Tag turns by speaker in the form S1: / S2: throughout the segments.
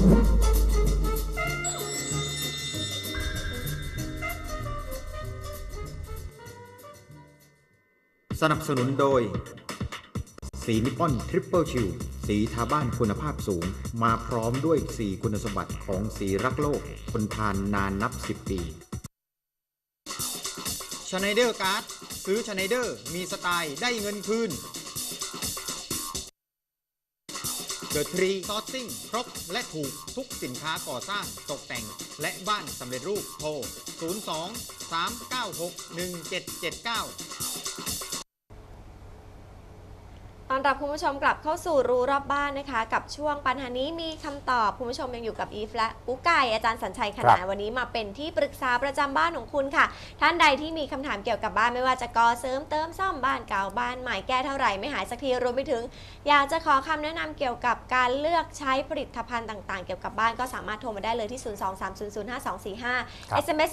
S1: สนับสนุนโดย สีนิปปอนทริปเปิลชิลสีทาบ้านคุณภาพสูง มาพร้อมด้วย4คุณสมบัติของสีรักโลกคนทานนานนับ 10 ปีชไนเดอร์การ์ดซื้อชไนเดอร์มีสไตล์ได้เงินคืน เดอะทรี Sourcing ครบและถูกทุกสินค้าก่อสร้างตกแต่ง และบ้านสำเร็จรูปโทร 02 396 1779
S2: ตอนรับคุณผู้ชมกลับเข้าสู่รู้รอบบ้านนะคะ กับช่วงปัญหานี้มีคำตอบคุณผู้ชมยังอยู่กับอีฟและกุ๊กไก่อาจารย์สัญชัยข
S3: ครั
S2: นาน
S3: บ
S2: วันนี้มาเป็นที่ปรึกษาประจำบ้านของคุณค่ะ ท่านใดที่มีคำถามเกี่ยวกับบ้านไม่ว่าจะก่อเสริมเติมซ่อมบ้านเก่าบ้านใหม่แก้เท่าไหร่ไม่หายสักทีรวมไปถึง อยากจะขอคำแนะนำเกี่ยวกับการเลือกใช้ผลิตภัณฑ์ต่างๆ เกี่ยวกับบ้านก็สามารถโทรมาได้เลยที่ 023005245
S3: ครับ
S2: SMS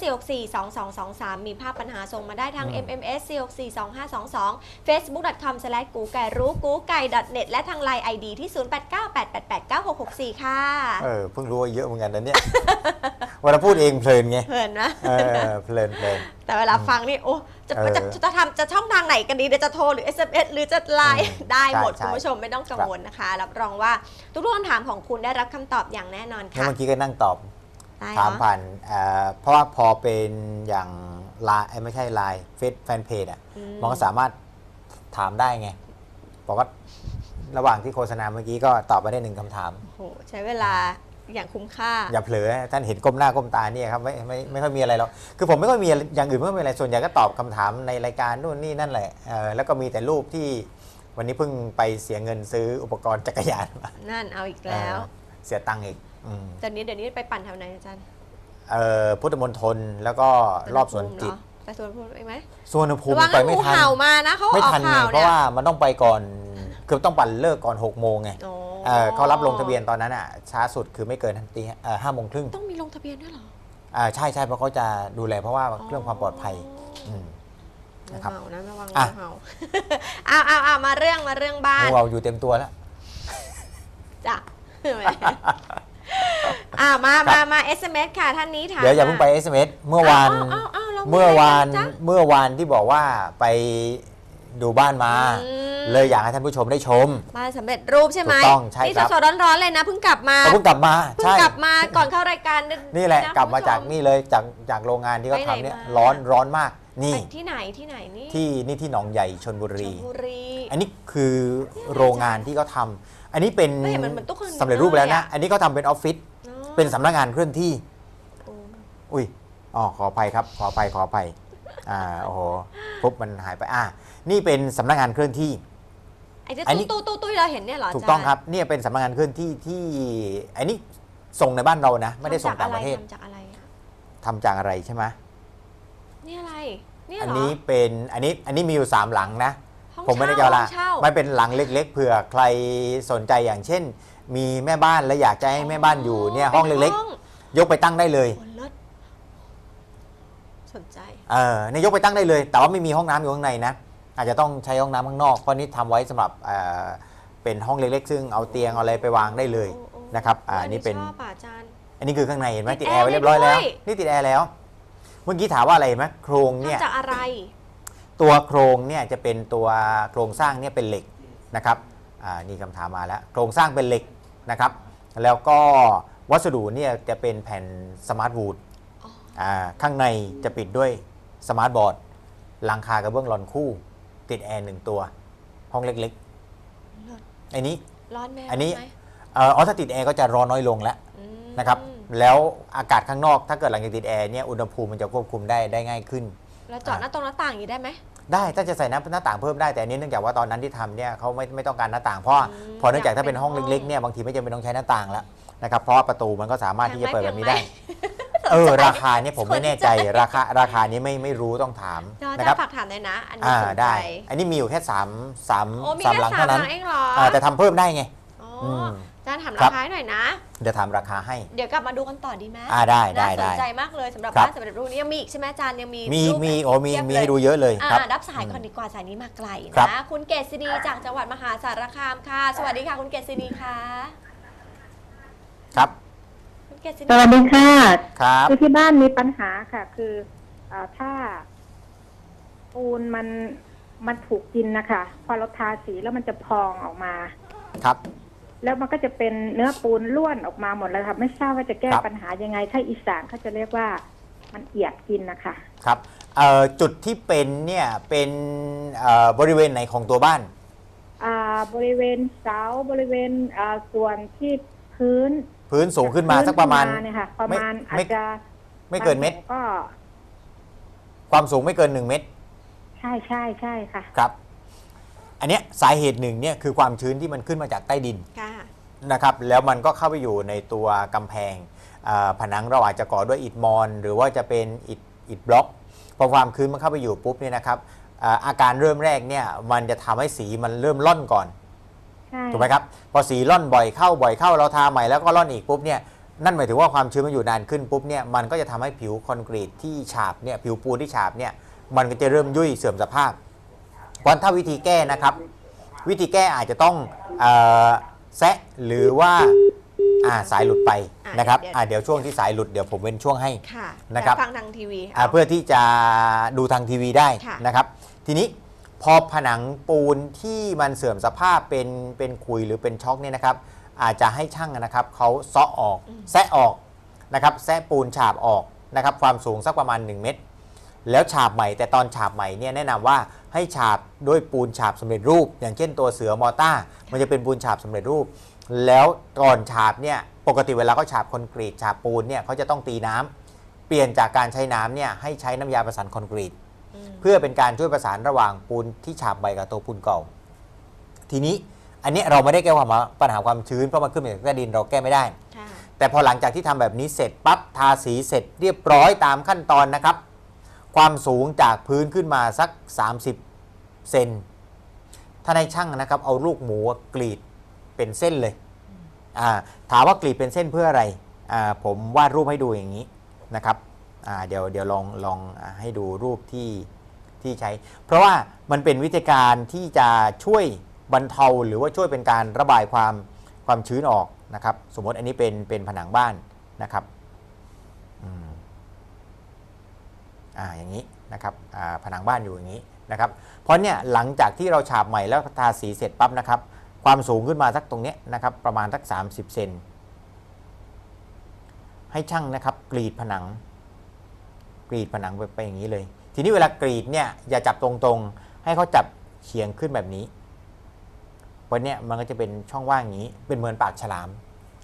S2: 4642223 มีภาพปัญหาส่งมาได้ทาง
S3: อืม
S2: MMS 4642522 facebook.com กูไก่รู้กูไก่ .net และทางไลน์ ID ที่ 0898889664 ค่ะ
S3: เออ เพิ่งรู้ว่าเยอะเหมือนกันนะเนี่ยวันเราพูดเองเพลินไง
S2: เพลินนะ
S3: เออ เพลินเพลิน
S2: แต่เวลาฟังนี่ โอ้จะ
S3: เออ
S2: จะจะทำจะช่องทางไหนกันดีเดี๋ยวจะโทรหรือ SMS หรือจะไลน์
S3: อืม
S2: ได้หมด
S3: ใช่
S2: คุณผู้ชมไม่ต้องกังวลนะคะ รับรองว่าทุกๆคำถามของคุณได้รับคำตอบอย่างแน่นอน
S3: แล้ว
S2: ค่ะ
S3: เมื่อกี้ก็นั่งตอบ
S2: ได้
S3: ถาม
S2: เหรอ
S3: ผ่านเอ่อเพราะว่าพอเป็นอย่างไลน์ไม่ใช่ไลน์เฟซแฟนเพจอะ
S2: อืม
S3: มันก็สามารถถามได้ไง บอกว่าระหว่างที่โฆษณาเมื่อกี้ก็ตอบไปได้หนึ่งคำถาม
S2: โอ้โหใช้เวลาอย่างคุ้มค่า
S3: อย่าเผลอท่านเห็นก้มหน้าก้มตาเนี่ยครับไม่ไม่ไม่ค่อยมีอะไรหรอกคือผมไม่ค่อยมีอย่างอื่นไม่ค่อยมีอะไรส่วนใหญ่ก็ตอบคำถามในรายการนู่นนี่นั่นแหละเออแล้วก็มีแต่รูปที่วันนี้เพิ่งไปเสียเงินซื้ออุปกรณ์จักรยานมา
S2: นั่นเอาอีกแล้ว
S3: เออเสียตังค์อีกอืม
S2: ตอนนี้เดี๋ยวนี้ไปปั่นแถวไหนอาจารย์
S3: เอ่อพุทธมณฑลแล้วก็รอบสวนจิต
S2: ไปสวนภูมิเหรอไปสวนภูมิไหม
S3: สวนภูมิ
S2: ระวัง
S3: ไป
S2: นะ
S3: ไม่
S2: งู
S3: ทัน
S2: เห่ามานะเขา
S3: ไม่
S2: ออก
S3: ทันไง
S2: ข่าว
S3: เพ
S2: เนี่
S3: ราะ
S2: ย
S3: ว่ามันต้องไปก่อนคือต้องปั่นเลิกก่อน6กโมงไง
S2: โอ้
S3: เออเขารับลงทะเบียนตอนนั้นอะช้าสุดคือไม่เกินตีเอ่อห้าโมงครึ่ง
S2: ต้องมีลงทะเบียนด้วยเหรอ
S3: อ่าใช่ใช่เพราะเขาจะดูแลเพราะว่าเรื่องความปลอดภัยอืม
S2: งู
S3: นะครับ
S2: เห่านะระวัง
S3: อะ
S2: งูเห่าเอาเอาเอามาเรื่องมาเรื่องบ้าน
S3: งูเอาอยู่เต็มตัวแล้ว
S2: จ้ะแหม อ่ามา
S3: ครั
S2: มา
S3: บ
S2: มา SMS ค่ะท่านนี้ถาม
S3: เดี๋ยวอย่าเพิ่งไป SMS เมื่อวาน
S2: อ้าวอ้าวอ้าวเรา
S3: เมื่อวาน
S2: อะไรกัจ๊ะ
S3: เมื่อวานที่บอกว่าไปดูบ้านมา
S2: อืม
S3: เลยอยากให้ท่านผู้ชมได้ชม
S2: บ้านสำเร็จรูปใช่ไหม
S3: ถูกต้องใช่
S2: นี่
S3: ครับ
S2: สดๆร้อนๆเลยนะเพิ่งกลับมา
S3: เขาเพิ่งกลับมา
S2: เพิ่ง
S3: ใช่
S2: กลับมาก่อนเข้ารายการ
S3: นี่แหละ
S2: น
S3: กลับมา
S2: คุณผู้ช
S3: จากนี่เลยจากจากโรงงานที่เขา
S2: ไปไหน
S3: ทำเนี่ย
S2: มา
S3: ร้อนร้อนมากนี่
S2: ไปที่ไหนที่ไหนนี่
S3: ที่นี่ที่หนองใหญ่ชนบุ
S2: ช
S3: รี
S2: ลบุรี
S3: อันนี้คือโรงงานที่เขาทำ อันนี้เป็น
S2: ไม่เห็นมันเหมือนตู้คอนเทนเนอร์
S3: สำเร็จรูปแล้ว
S2: เลย
S3: นะ
S2: อะ
S3: อันนี้เขาทำเป็นออฟฟิศ
S2: อ๋อ
S3: เป็นสำนักงานเคลื่อนที่
S2: โอ้
S3: อุ้ยอ๋อขออภัยครับ ขออภัยขออภัยอ่าโอ้โหปุ๊บมันหายไปอ่านี่เป็นสำนักงานเคลื่อนที่
S2: ไอ้ที่
S3: อันนี้
S2: ตู้ตู้ตู้ที่เราเห็นเนี่ยเหรอ
S3: ถูกต้องา
S2: จาย์
S3: ครับเนี่ยเป็นสำนักงานเคลื่อนที่ที่อันนี้ส่งในบ้านเรานะ ไม่ได้ส่งต่างประเทศ
S2: ทำจากอะไรอะ
S3: ทำจากอะไรใช่ไหม
S2: นี่อะไร เนี่ย
S3: อัน
S2: เหรอ
S3: นี้เป็นอันนี้อันนี้มีอยู่สามหลังนะ
S2: ห้อง
S3: ผมไม่ได้
S2: เช่า
S3: จะละ
S2: ห้องเช่า
S3: มันเป็นหลังเล็ก ๆ เผื่อใครสนใจอย่างเช่น มีแม่บ้านและอยากจะให้แม่บ้านอยู่เนี่ยห้องเล็ก
S2: ห้อง
S3: ๆยกไปตั้งได้เลย
S2: โอ้เลิศสนใจ
S3: เออเนี่ยยกไปตั้งได้เลย แต่ว่าไม่มีห้องน้ำอยู่ข้างในนะอาจจะต้องใช้ห้องน้ำข้างนอกเพราะนี่ทำไว้สำหรับเอ่อเป็นห้องเล็กๆ ซึ่งเอาเตียงเอาอะไรไปวางได้เลย
S2: โอ้โอ้
S3: นะครับอ่า
S2: อั
S3: นี่เป็น
S2: ชอบอะอาจารย์
S3: อันนี้คือข้างในเห็นไหม
S2: ติ
S3: ติ
S2: ด
S3: ดแอร์ไว้
S2: แอร์
S3: เรียบร้อยแล้ว
S2: ได้ด้วย
S3: นี่ติดแอร์แล้ว เมื่อกี้ถามว่าอะไรเห็นไหมโครงเนี่ย
S2: ทำจากอะไร
S3: ตัวโครงเนี่ยจะเป็นตัวโครงสร้างเนี่ยเป็นเหล็กนะครับอ่านี่คำถามมาแล้วโครงสร้างเป็นเหล็กนะครับ แล้วก็วัสดุเนี่ยจะเป็นแผ่นสมาร์ทวูด
S2: อ๋อ
S3: อ่าข้างในจะปิดด้วยสมาร์ทบอร์ดหลังคากระเบื้องหลอนคู่ ติดแอร์หนึ่งตัว ห้องเล็ก
S2: เลิศ
S3: ๆอันนี้
S2: ร้อนไหม
S3: อันนี้
S2: ร้ไหม
S3: เอ่อถ้าติดแอร์ก็จะร้อนน้อยลงแล้ว
S2: อืม
S3: นะครับ แล้วอากาศข้างนอกถ้าเกิดหลังจากติดแอร์เนี่ยอุณหภูมิมันจะควบคุมได้ได้ง่ายขึ้น
S2: แล้วเจอดหน้าตรงหน้าต่างอย่างนี้ได้ไหม
S3: ได้ถ้าจะใส่หน้าหน้าต่างเพิ่มได้แต่อันนี้เนื่องจากว่าตอนนั้นที่ทำเนี่ยเขาไม่ไม่ต้องการหน้าต่างเพราะว่า
S2: อืม
S3: พอเนื่องจากถ้าเป็น
S2: อยากเป็น
S3: ห้อง
S2: ห้อง
S3: เล็กๆเนี่ยบางทีไม่จำเป็นต้องใช้หน้าต่างแล้วนะครับเพราะว่าประตูมันก็สามารถที่จะเปิดแบบนี้ได้
S2: แพงไหม
S3: เออ
S2: สนใจ
S3: ราคาเนี่ยผมไม่แน่ใจ
S2: สนใจ
S3: ราคาราคานี้ไม่ไม่รู้ต้องถาม
S2: เดี๋ยวอา
S3: นะ
S2: จาร
S3: ครับ
S2: ย์ฝากถามเลยนะ อันนี้
S3: อ่า
S2: สนใจ
S3: ได้ อันนี้มีอยู่แค่สามสาม
S2: โอ้มี
S3: สาม
S2: แค่
S3: หลัง
S2: สาม
S3: เท่า
S2: หลั
S3: นั้น
S2: งเองเหรอ
S3: อ่าแต่ทำเพิ่มได้ไง
S2: อ๋อ
S3: อืม
S2: อา จารย์ถาม
S3: ครั
S2: รา
S3: บ
S2: คาให้หน่อยนะ
S3: เดี๋ยวทำราคาให้
S2: เดี๋ยวกลับมาดูกันต่อดีไหม
S3: อ่าได้ได้
S2: น่าส
S3: ได้
S2: นใจมากเลยสำหรับ
S3: ครับ
S2: บ้านสำเร็จรูปนี้ยังมีอีกใช่ไหมอาจารย์ยังมี
S3: มี
S2: รูป
S3: มีโอ้มี
S2: เทียบ
S3: มี
S2: เลย
S3: ให้ดูเยอะเลย
S2: อ่า
S3: ครับ
S2: รับสาย
S3: อืม
S2: ก่อนดีกว่าสายนี้มาไกล
S3: ครั
S2: นะ
S3: บ
S2: คุณเกษณีจากจังหวัดมหาสารคามค่ะ สวัสดีค่ะ คุณเกษณีค่ะ
S3: ครับ
S2: เกษ
S4: สวัสดีค่ะ
S3: ครับ
S4: คือที่บ้านมีปัญหาค่ะ คืออาถ้าปูนมันมันถูกกินนะคะ พอเราทาสีแล้วมันจะพองออกมา
S3: ครับ
S4: แล้วมันก็จะเป็นเนื้อปูนล้วนออกมาหมดเลยค่ะไม่ทราบว่าจะแก้
S3: ครับ
S4: ปัญหายังไง ถ้าอีสานเขาจะเรียกว่ามันเอียดกินนะคะ
S3: ครับเอ่อจุดที่เป็นเนี่ยเป็นเอ่อบริเวณไหนของตัวบ้าน
S4: อ่าบริเวณเสาบริเวณอ่าส่วนที่พื้น
S3: พื้นสูงขึ้นมาสักประมาณ
S4: พื้นขึ้นเนี่ยค่ะประมาณ
S3: ไม่
S4: อาจจะ
S3: ไม่เกินเม็ด
S4: ก็
S3: ความสูงไม่เกิน 1 เมตร
S4: ใช่ใช่ใช่ค่ะ
S3: ครับ อันเนี้ยสาเหตุหนึ่งเนี่ยคือความชื้นที่มันขึ้นมาจากใต้ดิน
S2: ค่ะ
S3: นะครับแล้วมันก็เข้าไปอยู่ในตัวกำแพงอ่าผนังเราอาจจะก่อด้วยอิฐมอน หรือว่าจะเป็นอิฐอิฐบล็อกพอความชื้นมันเข้าไปอยู่ปุ๊บเนี่ยนะครับอ่าอาการเริ่มแรกเนี่ยมันจะทำให้สีมันเริ่มล่อนก่อน
S4: ใช่
S3: ถูกไหมครับพอสีล่อนบ่อยเข้าบ่อยเข้าเราทาใหม่แล้วก็ล่อนอีกปุ๊บเนี่ยนั่นหมายถึงว่าความชื้นมันอยู่นานขึ้นปุ๊บเนี่ยมันก็จะทำให้ผิวคอนกรีตที่ฉาบเนี่ยผิวปูนที่ฉาบเนี่ยมันก็จะเริ่มยุ่ยเสื่อมสภาพ เพราะถ้าวิธีแก้นะครับ วิธีแก้อาจจะต้องเออแซะหรือว่าอ่าสายหลุดไป
S2: อะ
S3: นะครับ
S2: เดี๋ยว
S3: อ่าเดี๋ยวช่วงที่สายหลุดเดี๋ยวผมเป็นช่วงให้
S2: ค่ะ
S3: นะครับ
S2: แต่ฟังทางทีวี
S3: อ่าเพื่อที่จะดูทางทีวีได้
S2: ค่ะ
S3: นะครับ ทีนี้พอผนังปูนที่มันเสื่อมสภาพเป็นเป็นขุยหรือเป็นช็อกเนี่ยนะครับ อาจจะให้ช่างนะครับเขาเซาะออกแซะออกนะครับแซะปูนฉาบออกนะครับ ความสูงสักประมาณ 1 เมตร แล้วฉาบใหม่แต่ตอนฉาบใหม่เนี่ยแนะนำว่า ให้ฉาบด้วยปูนฉาบสำเร็จรูป อย่างเช่นตัวเสือมอต้า มันจะเป็นปูนฉาบสำเร็จรูป แล้วก่อนฉาบเนี่ยปกติเวลาเขาฉาบคอนกรีตฉาบปูนเนี่ยเขาจะต้องตีน้ำเปลี่ยนจากการใช้น้ำเนี่ยให้ใช้น้ำยาประสานคอนกรีต
S2: อืม
S3: เพื่อเป็นการช่วยประสานระหว่างปูนที่ฉาบใบกับตัวปูนเก่า ทีนี้อันนี้เราไม่ได้แก้ความปัญหาความชื้นเพราะมันขึ้นมาจากใต้ดินเราแก้ไม่ได้
S2: ค่ะ
S3: แต่พอหลังจากที่ทำแบบนี้เสร็จปั๊บทาสีเสร็จเรียบร้อยตามขั้นตอนนะครับ ความสูงจากพื้นขึ้นมาสัก 30 เซนถ้าในช่างนะครับเอาลูกหมูกรีดเป็นเส้นเลยอ่าถามว่ากรีดเป็นเส้นเพื่ออะไรอ่าผมวาดรูปให้ดูอย่างนี้นะครับอ่าเดี๋ยวเดี๋ยวลองลองอาให้ดูรูปที่ที่ใช้ เพราะว่ามันเป็นวิธีการที่จะช่วยบรรเทาหรือว่าช่วยเป็นการระบายความความชื้นออกนะครับ สมมติอันนี้เป็นเป็นผนังบ้านนะครับอืมอ่าอย่างนี้นะครับอ่าผนังบ้านอยู่อย่างนี้ นะครับเพราะเนี่ยหลังจากที่เราฉาบใหม่แล้วทาสีเสร็จปั๊บนะครับ ความสูงขึ้นมาสักตรงเนี้ยนะครับประมาณสัก 30 เซนให้ช่างนะครับกรีดผนัง กรีดผนังไปไปอย่างนี้เลย ทีนี้เวลากรีดเนี่ยอย่าจับตรงๆ ให้เขาจับเฉียงขึ้นแบบนี้เพราะเนี่ยมันก็จะเป็นช่องว่างอย่างนี้ เป็นเหมือนปากฉลาม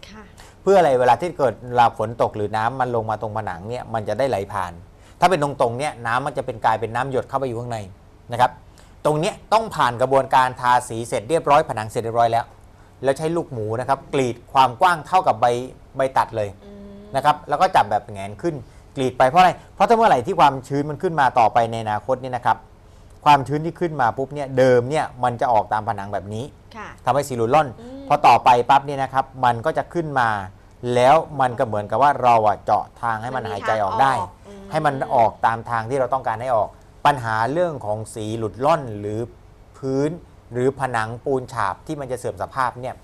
S2: ค่ะ
S3: เพื่ออะไรเวลาที่เกิดเวลาฝนตกหรือน้ำมันลงมาตรงผนังเนี่ยมันจะได้ไหลผ่าน ถ้าเป็นตรงๆเนี่ยน้ำมันจะเป็นกลายเป็นน้ำหยดเข้าไปอยู่ข้างใน นะครับ ตรงเนี้ยต้องผ่านกระบวนการทาสีเสร็จเรียบร้อยผนังเสร็จเรียบร้อยแล้ว แล้วใช้ลูกหมูนะครับกรีดความกว้างเท่ากับใบใบตัดเลย
S2: อืม
S3: นะครับ แล้วก็จับแบบแหงนขึ้นกรีดไปเพราะอะไร เพราะถ้าเมื่อไหร่ที่ความชื้นมันขึ้นมาต่อไปในอนาคตเนี่ยนะครับ ความชื้นที่ขึ้นมาปุ๊บเนี่ยเดิมเนี่ยมันจะออกตามผนังแบบนี้
S2: ค่ะ
S3: ทำให้ซีรูล่อน
S2: อืม
S3: พอต่อไปปั๊บเนี่ยนะครับมันก็จะขึ้นมา แล้วมันก็เหมือนกับว่าเราอะเจาะทางให้มันหายใจออกได้
S2: ม
S3: ให้มันออกตามทางที่เราต้องการให้ออก ปัญหาเรื่องของสีหลุดล่อนหรือพื้น หรือผนังปูนฉาบที่มันจะเสื่อมสภาพเนี่ย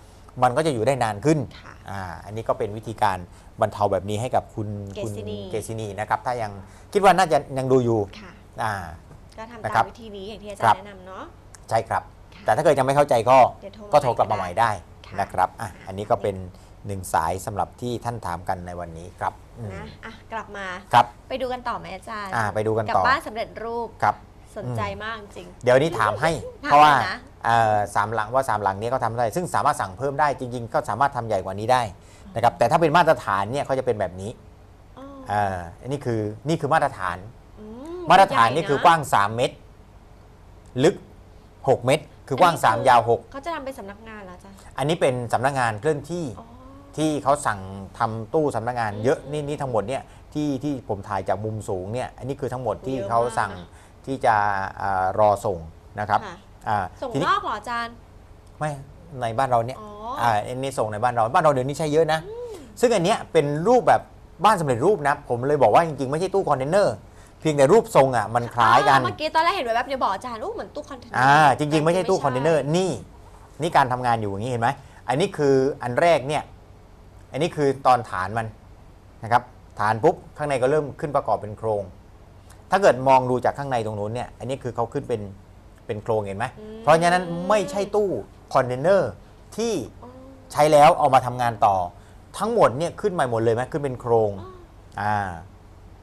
S3: มันก็จะอยู่ได้นานขึ้น
S2: ค่ะ
S3: อ่าอันนี้ก็เป็นวิธีการบรรเทาแบบนี้ให้กับคุณคุณ
S2: เกษินี
S3: เกษินีนะครับ ถ้ายังคิดว่าน่าจะยังดูอยู่
S2: ค่ะ
S3: อ่า
S2: ก็ทำ
S3: นะ
S2: ตา
S3: ครั
S2: ม
S3: บ
S2: วิธีนี้อย่างที่อา
S3: ค
S2: จา
S3: รั
S2: ร
S3: บ
S2: ย์แนะนำเนาะ
S3: ใช่ครับ
S2: ค่ะ
S3: แต่ถ้าเกิดยังไม่เข้าใจก็
S2: เดี๋ยวโทรมา
S3: ก็โทรกลับมา
S2: ให
S3: ให
S2: ม่
S3: ม่
S2: ก็ได้
S3: ได้
S2: ค่ะ
S3: นะครับอะอันนี้ก็เป็นหนึ่งสายสำหรับที่ท่านถามกันในวันนี้ครับอืม
S2: นะอะกลับมา
S3: ครับ
S2: ไปดูกันต่อไหมอาจารย์
S3: อ่าไปดูกัน
S2: กับ
S3: ต่อ
S2: บ้านสำเร็จรูป
S3: ครับ
S2: สนใจมากจริง
S3: เดี๋ยวนี้ถามให้
S2: ถาม
S3: เพราะว่า
S2: เลยนะ
S3: เอ่อสามหลังว่าสามหลังนี้เขาทำได้ ซึ่งสามารถสั่งเพิ่มได้จริง ๆ ก็สามารถทำใหญ่กว่านี้ได้นะครับแต่ถ้าเป็นมาตรฐานเนี่ยเขาจะเป็นแบบนี้
S2: อ๋อ
S3: อ่าอันนี้คือนี่คือมาตรฐาน
S2: อื
S3: มาตรฐาน
S2: ใหญ่
S3: นี่คือกว้าง 3 เมตร ลึก 6 เมตร คือกว้าง 3 ยาว
S2: เขาจะทำเป็นสำนักงานเหรออาจารย์
S3: 6อันนี้เป็นสำนักงานเคลื่อนที่
S2: อ๋อ
S3: ที่เขาสั่งทำตู้สำนักงาน
S2: อืม
S3: เยอะนี่นี่ทั้งหมดเนี่ยที่ที่ผมถ่ายจากมุมสูงเนี่ยอันนี้คือทั้งหมดที่
S2: เยอะมาก
S3: เขาสั่งที่จะอารอส่งนะครับ
S2: ค่ะ
S3: อ่า
S2: ส่ง
S3: ที
S2: น
S3: นี้
S2: อกเหรออาจารย์
S3: ไม่ในบ้านเราเนี่ย
S2: อ๋อ
S3: อ่าอันนี้ส่งในบ้านเราบ้านเราเดี๋ยวนี้ใช้เยอะนะ ซึ่งอันเนี้ยเป็นรูปแบบบ้านสำเร็จรูปนะ ผมเลยบอกว่าจริงๆ ไม่ใช่ตู้คอนเทนเนอร์เพียงแต่รูปทรงอะมันคล้ายกัน
S2: อ่เมื่อกี้ตอนแรกเห็นแวบๆเดี๋ยวบอกอาจารย์อู้เหมือนตู้คอนเทนเนอร์
S3: อ่าจริงๆ ไม่ใช่ตู้
S2: แต่
S3: คอนเทนเนอร์นี่นี่การทำงานอยู่อย่างนี้เห็นไหมอันนี้คืออันแรกเนี่ย อันนี้คือตอนฐานมันนะครับฐานปุ๊บข้างในก็เริ่มขึ้นประกอบเป็นโครง ถ้าเกิดมองดูจากข้างในตรงนู้นเนี่ยอันนี้คือเขาขึ้นเป็นเป็นโครงเห็นไหม
S2: อืม
S3: เพราะฉะนั้นไม่ใช่ตู้คอนเทนเนอร์ที่
S2: อ๋อ
S3: ใช้แล้วเอามาทำงานต่อ ทั้งหมดเนี่ยขึ้นมาหมดเลยไหมขึ้นเป็นโครง
S2: อ๋อ
S3: อ่า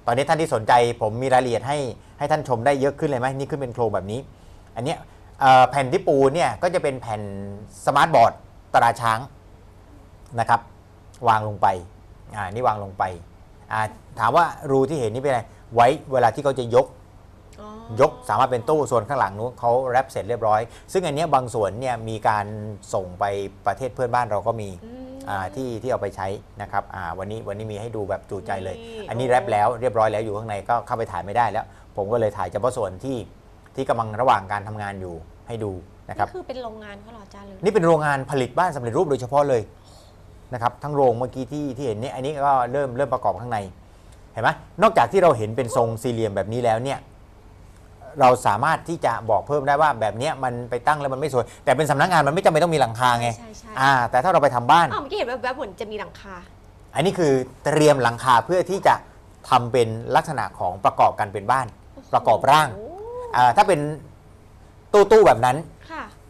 S3: ตอนนี้ท่านที่สนใจผมมีรายละเอียดให้ให้ท่านชมได้เยอะขึ้นเลยไหมนี่ขึ้นเป็นโครงแบบนี้ อันเนี้ยเอ่อแผ่นที่ปูเนี่ยก็จะเป็นแผ่นสมาร์ทบอร์ดตราช้างนะครับ วางลงไปอ่านี่วางลงไปอ่าถามว่ารูที่เห็นนี่เป็นอะไรไว้เวลาที่เขาจะยก
S2: อ๋อย
S3: กสามารถเป็นตู้ส่วนข้างหลังนู้นเขาแรปเสร็จเรียบร้อย ซึ่งอันเนี้ยบางส่วนเนี่ยมีการส่งไปประเทศเพื่อนบ้านเราก็มี
S2: อืม
S3: อ่าที่ที่เอาไปใช้นะครับอ่าวันนี้วันนี้มีให้ดูแบบจูใจเลย
S2: นี่
S3: อันนี้
S2: โอ้
S3: แรปแล้วเรียบร้อยแล้วอยู่ข้างในก็เข้าไปถ่ายไม่ได้แล้ว ผมก็เลยถ่ายเฉพาะส่วนที่ที่กำลังระหว่างการทำงานอยู่ให้ดูนะครับ
S2: นี่คือเป็นโรงงานเขาเหรออาจารย์หรือ
S3: นี่เป็นโรงงานผลิตบ้านสำเร็จรูปโดยเฉพาะเลย นะครับทั้งโรงเมื่อกี้ที่ที่เห็นนี่อันนี้ก็เริ่มเริ่มประกอบข้างในเห็นไหมนอกจากที่เราเห็นเป็นทรงสี่เหลี่ยมแบบนี้แล้วเนี่ยเราสามารถที่จะบอกเพิ่มได้ว่าแบบเนี้ยมันไปตั้งแล้วมันไม่สวย แต่เป็นสำนักงานมันไม่จำเป็นต้องมีหลังคาไง
S2: ใช่ใช่
S3: อ่า แต่ถ้าเราไปทำบ้าน
S2: อ๋อเมื่อกี้เห็นแวบๆเหมือนจะมีหลังคา
S3: อันนี้คือเตรียมหลังคาเพื่อที่จะทำเป็นลักษณะของประกอบกันเป็นบ้าน ประกอบร่าง
S2: โอ้
S3: อ่าถ้าเป็นตู้ตู้แบบนั้น
S2: ค่ะ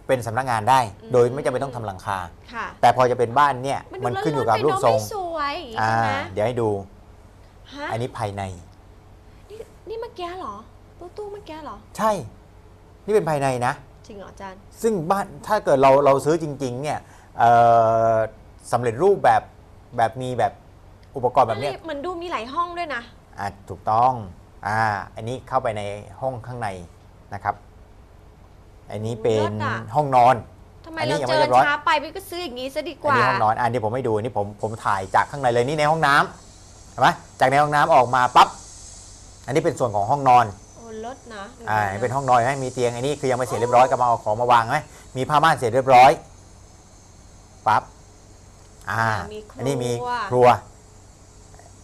S3: เป็นสำนักงานได้
S2: อืม
S3: โดยไม่จำเป็นต้องทำหลังคา
S2: ค่ะ
S3: แต่พอจะเป็นบ้านเนี่ย
S2: มัน
S3: มัน
S2: ดู
S3: ขึ้นอยู่
S2: เลิ
S3: กับ
S2: ศๆ
S3: รูปทรง
S2: ไปเนอะไม่สวยอย่างงี้
S3: อ่า
S2: ใช่ไหม
S3: เดี๋ยวให้ดู
S2: ฮะ
S3: อันนี้ภายใน
S2: นี่นี่เมื่อกี้เหรอตู้ตู้เมื่อกี้เหรอ
S3: ใช่ นี่เป็นภายในนะ
S2: จริงเหรออาจารย์
S3: ซึ่งบ้านถ้าเกิดเราเราซื้อจริง ๆ เนี่ยเอ่อสำเร็จรูปแบบแบบมีแบบอุปกรณ์แบบเนี้ย
S2: มันดูมีหลายห้องด้วยนะ
S3: อะถูกต้องอ่าอันนี้เข้าไปในห้องข้างในนะครับ อันนี้เป็น
S2: เลิศอะ
S3: ห้องนอน
S2: ทำไม
S3: อันนี้
S2: เรา
S3: ยัง
S2: เจ
S3: ไม่
S2: อ
S3: เรียบร้อย
S2: ช้าไปพี่ก็ซื้ออย่างนี้ซะดีก
S3: อัน
S2: ว่า
S3: นี้ห้องนอน อันนี้ผมให้ดูอันนี้ผมผมถ่ายจากข้างในเลยนี่ในห้องน้ำเห็นไหมจากในห้องน้ำออกมาปั๊บอันนี้เป็นส่วนของห้องนอน
S2: โอ้เลิศนะ
S3: อ่าเป็นห้องนอนไหมมีเตียงอันนี้คือยังไม่เสร็จเรียบร้อยก็มาเอาของมาวางไหมมีผ้าม่านเสร็จเรียบร้อยปั๊บอ่า
S2: มีครัว
S3: อันนี้มีครัว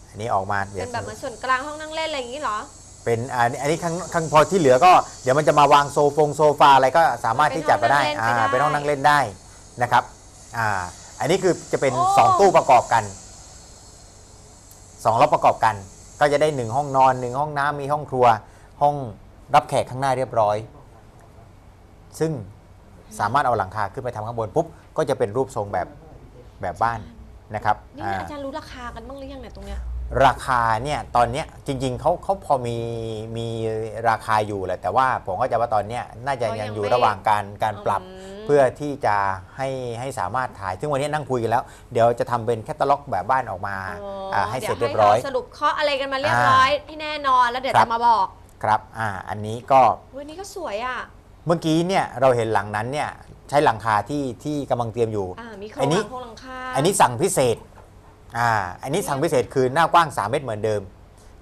S3: อันนี้ออกมาเดี๋ย
S2: เป็
S3: วน
S2: แบบเหมือนส่วนกลางห้องนั่งเล่นอะไรอย่างนี้เหรอ
S3: เป็นอันนี้อันนี้ข้างข้างพอที่เหลือก็เดี๋ยวมันจะมาวางโซฟงโซฟาอะไรก็สามารถที่จัดมาได้
S2: เป็นห้
S3: อ่า
S2: องนั่งเล่นไปได้
S3: เป็นห้องนั่งเล่นได้นะครับอ่าอันนี้คือจะเป็น
S2: โอ้
S3: สองตู้ประกอบกันสองล็อกประกอบกัน ก็จะได้หนึ่งห้องนอนหนึ่งห้องน้ำมีห้องครัว ห้องรับแขกข้างหน้าเรียบร้อย ซึ่งสามารถเอาหลังคาขึ้นไปทำข้างบนปุ๊บก็จะเป็นรูปทรงแบบแบบบ้านนะครับ
S2: นี่
S3: อ่า
S2: อาจารย์รู้ราคากันบ้างหรือยังเนี่ยตรงเนี้ย
S3: ราคาเนี่ยตอนเนี้ยจริง ๆเขาเขาพอมีมีราคาอยู่แหละแต่ว่าผมก็จะว่าตอนเนี้ยน่าจะ
S2: ก็ยั
S3: ยัง
S2: ง
S3: อยู่
S2: ไม่
S3: ระหว่างการการปรับ
S2: อืม
S3: เพื่อที่จะให้ให้สามารถถ่าย ซึ่งวันนี้นั่งคุยกันแล้ว เดี๋ยวจะทำเป็นแคตตาล็อกแบบบ้านออกมา
S2: อ๋อ
S3: อ่าให้เสร็จ
S2: ดี๋
S3: เรี
S2: วย
S3: บร้อย
S2: ให้เาสรุปข้ออะไรกันมาเรียบร้อยให้แน่นอนแล้วเดี๋ยว
S3: ครับ
S2: จะมาบอก
S3: ครับอ่าอันนี้ก็
S2: วันนี้ก็สวยอะ
S3: เมื่อกี้เนี่ยเราเห็นหลังนั้นเนี่ยใช้หลังคาที่ที่กำลังเตรียมอยู่
S2: อ่ามีโคร
S3: อั
S2: ง
S3: น
S2: ห
S3: นี้
S2: ลังโครงหลังคา
S3: อันนี้สั่งพิเศษ อ่าอันนี้สั่งพิเศษคือหน้ากว้าง 3 เมตรเหมือนเดิม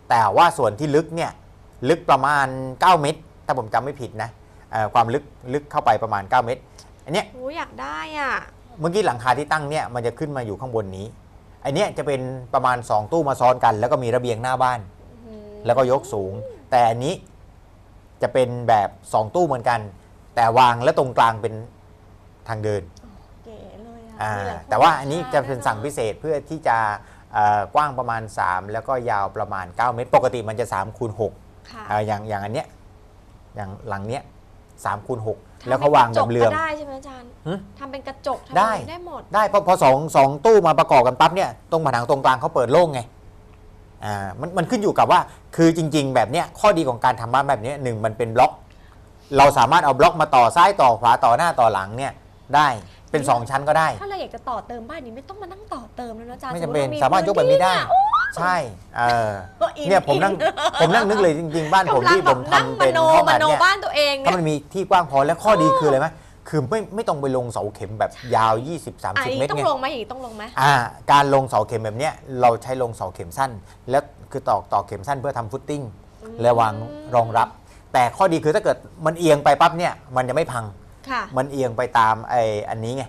S3: แต่ว่าส่วนที่ลึกเนี่ยลึกประมาณ 9 เมตร ถ้าผมจำไม่ผิดนะเอ่อความลึกลึกเข้าไปประมาณ 9 เมตร อันเนี้ย
S2: โอ้อยากได้อะ
S3: เมื่อกี้หลังคาที่ตั้งเนี่ยมันจะขึ้นมาอยู่ข้างบนนี้ อันเนี้ยจะเป็นประมาณ 2 ตู้มาซ้อนกัน แล้วก็มีระเบียงหน้าบ้าน
S2: อืม
S3: แล้วก็ยกสูง แต่อันนี้จะเป็นแบบ 2 ตู้เหมือนกัน แต่วางและตรงกลางเป็นทางเดิน
S2: เก๋เลย อะ
S3: อ่า
S2: มีหลย
S3: แต่ว่าอันนี้จะเป็น
S2: ด้วย
S3: สั่งพิเศษเพื่อที่จะเอ่อกว้างประมาณ 3 แล้วก็ยาวประมาณ 9 เมตร ปกติมันจะ3คูณ6
S2: ค่ะ
S3: อ่าอย่างอย่างอันเนี้ยอย่างหลังเนี้ย3คูณ6
S2: ทำ
S3: แล้วเขาวางแบบเรือง
S2: ป็นกระจกก็ได้ใช่ไหมอาจารย์
S3: หึ
S2: ทำเป็นกระจกทำ
S3: ได้
S2: อะไรได้หมด
S3: ได้เพราะพอสองสองตู้มาประกอบกันปั๊บเนี่ยตรงผนังตรงกลางเขาเปิดโล่งไงอ่ามันมันขึ้นอยู่กับว่าคือจริง ๆ แบบเนี้ยข้อดีของการทำบ้านแบบเนี้ยหนึ่งมันเป็นบล็อก เราสามารถเอาบล็อกมาต่อซ้ายต่อขวาต่อหน้าต่อหลังเนี่ยได้ เป็นสองชั้นก็ได้
S2: ถ้าเราอยากจะต่อเติมบ้านนี้ไม่ต้องมานั่งต่อเติมแล้วนะอาจารย์
S3: ไม่จำเป็น
S2: ติ
S3: สามารถยกแบบนี้ได้
S2: พื้ที่เย
S3: ใช่เออ
S2: โอ้อิ
S3: เนี่ยผมนั่ง
S2: อิ
S3: ผมนั่งนึกเลยจริง ๆ บ้านผม
S2: กำลัง
S3: ที่
S2: แบ
S3: ผ
S2: บ
S3: ม
S2: นั่ง
S3: ทำ
S2: ม
S3: เป็น
S2: โน
S3: ห้อง
S2: ม
S3: อัด
S2: โน
S3: เนี่ย
S2: บ้านตัวเองเนี่
S3: ถ้ายมันมีที่กว้างพอและข้อดีคืออะไรไหมคือไม่ไม่ต้องไปลงเสาเข็มแบบยาว 20
S2: อัน
S3: 30
S2: นี้
S3: เมตร
S2: ต้อง
S3: ไง
S2: ลงไหมอย่างนี้ต้องลงไหม
S3: อ่าการลงเสาเข็มแบบเนี้ยเราใช้ลงเสาเข็มสั้น แล้วคือตอกตอกเข็มสั้นเพื่อทำฟุตติ้งและวางรองรับ แต่ข้อดีคือถ้าเกิดมันเอียงไปปั๊บเนี่ยมันจะไม่พัง
S2: ค่ะ
S3: มันเอียงไปตามไอ้อันนี้ไง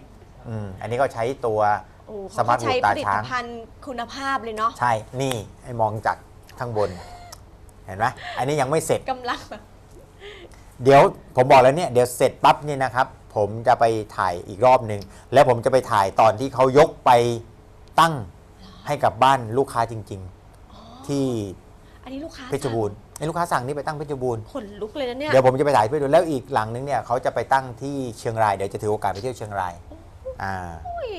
S3: อืมอันนี้ก็ใช้ตัว
S2: โอ้
S3: สมาร์ท
S2: เขาใช้
S3: หูตา
S2: ผลิต
S3: ช้าง
S2: ภัณฑ์คุณภาพเลยเนาะ
S3: ใช่ นี่ไอ้มองจากข้างบน เห็นไหมอันนี้ยังไม่เสร็จ
S2: กำลังแบบ
S3: เดี๋ยวผมบอกแล้วเนี่ย เดี๋ยวเสร็จปั๊บเนี่ยนะครับ ผมจะไปถ่ายอีกรอบหนึ่งแล้วผมจะไปถ่ายตอนที่เขายกไปตั้งให้กับบ้านลูกค้าจริงที่
S2: อันนี้ลูกค้า
S3: เพชรบูรณ์ไอ้ลูกค้าสั่งนี่ไปตั้งเพชรบูรณ์
S2: ขนลุกเลยนะเนี่ย
S3: เดี๋ยวผมจะไปถ่ายไปดูแล้วอีกหลังนึงเนี่ยเขาจะไปตั้งที่เชียงรายเดี๋ยวจะถือโอกาสไปเที่ยวเชียงรายอ่า
S2: อุ้ย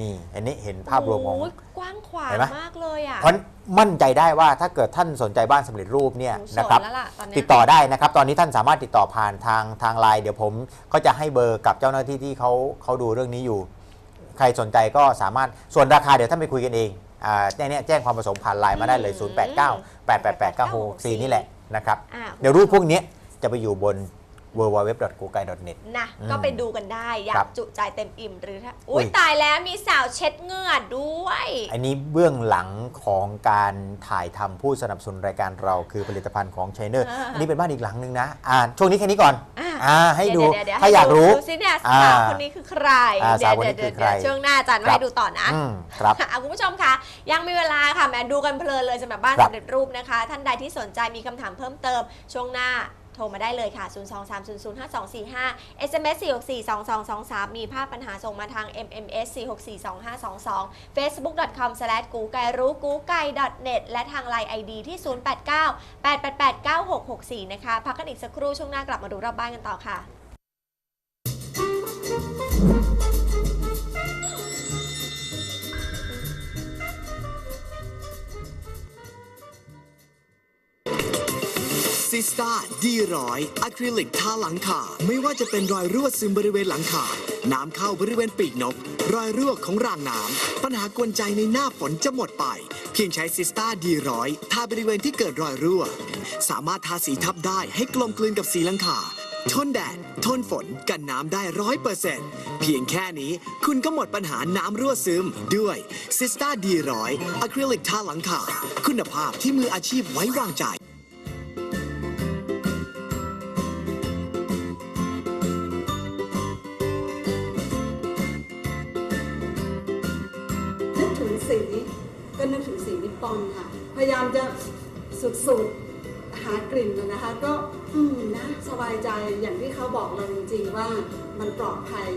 S3: นี่อันนี้เห็นภาพรวมของ
S2: โยกว้างขวาง
S3: เห็นไหม
S2: มากเลยอะ
S3: เพราะมั่นใจได้ว่าถ้าเกิดท่านสนใจบ้านสำเร็จรูปเนี่ย
S2: หนูส
S3: นะครับ
S2: แล้วล่ะตอนเนี้ย
S3: ติดต่อได้นะครับ ตอนนี้ท่านสามารถติดต่อผ่านทางทางไลน์เดี๋ยวผมก็จะให้เบอร์กับเจ้าหน้าที่ที่เขาเขาดูเรื่องนี้อยู่ ใครสนใจก็สามารถส่วนราคาเดี๋ยวท่านไปคุยกันเองอ่าแจ้ง เนี่ยแจ้งความประสงค์ผ่านไลน์มาได้เลย 0 8 9 8 8 8 9 6 4 นี่แหละนะครับ
S2: อะ
S3: เดี๋ยวรูปพวกเนี้ยจะไปอยู่บน w w w g o o g l e n e t
S2: นะ
S3: อืม
S2: ก็ไปดูกันได้ อยา
S3: ครั
S2: ก
S3: บ
S2: จุใจเต็มอิ่มหรือถ้า
S3: อุ้
S2: อุ้
S3: ย
S2: ยตายแล้วมีสาวเช็ดเหงื่อด้วย
S3: อันนี้เบื้องหลังของการถ่ายทำผู้สนับสนุนรายการเราคือผลิตภัณฑ์ของชเนอร์
S2: อ่า
S3: อันนี้เป็นบ้านอีกหลังหนึ่งนะอ่าช่วงนี้แค่นี้ก่อน
S2: อะ
S3: อ่าให้ดู
S2: เยวๆๆ
S3: ถ้าอยากรู้
S2: ดูสิเนี่ย
S3: อ่า
S2: สาวคนนี้คือใคร
S3: อ่า
S2: เดี๋ยว
S3: สาวคนนี้
S2: เดี๋ยว
S3: คือใคร
S2: เดี๋ยวช่วงหน้าอาจารย์
S3: ครั
S2: มา
S3: บ
S2: ให้ดูต่อนะ
S3: อืมครับ
S2: อะคุณผู้ชมคะยังมีเวลาค่ะแหมดูกันเพลินเลยสำหรับบ้าน
S3: ครับ
S2: สำเร็จรูปนะคะ ท่านใดที่สนใจมีคำถามเพิ่มเติม ช่วงหน้า โทรมาได้เลยค่ะ 023005245 SMS 4642223 มีภาพปัญหาส่งมาทาง MMS 4642522 facebook.com slash กูไก่รู้กูไก่ .net และทางไลน์ ID ที่ 089 8889664 นะคะ พักกันอีกสักครู่ช่วงหน้ากลับมาดูรอบบ้านกันต่อค่ะ
S5: ซิสตาดีร้อยอะคริลิกทาหลังคาไม่ว่าจะเป็นรอยรั่วซึมบริเวณหลังคา น้ำเข้าบริเวณปีกนก รอยรั่วของรางน้ำ ปัญหากวนใจในหน้าฝนจะหมดไป เพียงใช้ซิสตาดีร้อยทาบริเวณที่เกิดรอยรั่ว สามารถทาสีทับได้ให้กลมกลืนกับสีหลังคาทนแดด ทนฝน กันน้ำได้ร้อยเปอร์เซ็นต์เพียงแค่นี้คุณก็หมดปัญหาน้ำรั่วซึมด้วยซิสตาดีร้อยอะคริลิกทาหลังคาคุณภาพที่มืออาชีพไว้วางใจ
S6: สีก็นึกถึงสีนิปปอนค่ะ พยายามจะสุดๆหากลิ่นมันนะคะ ก็อืมนะสบายใจอย่างที่เขาบอกเราจริงๆว่ามันปลอดภัย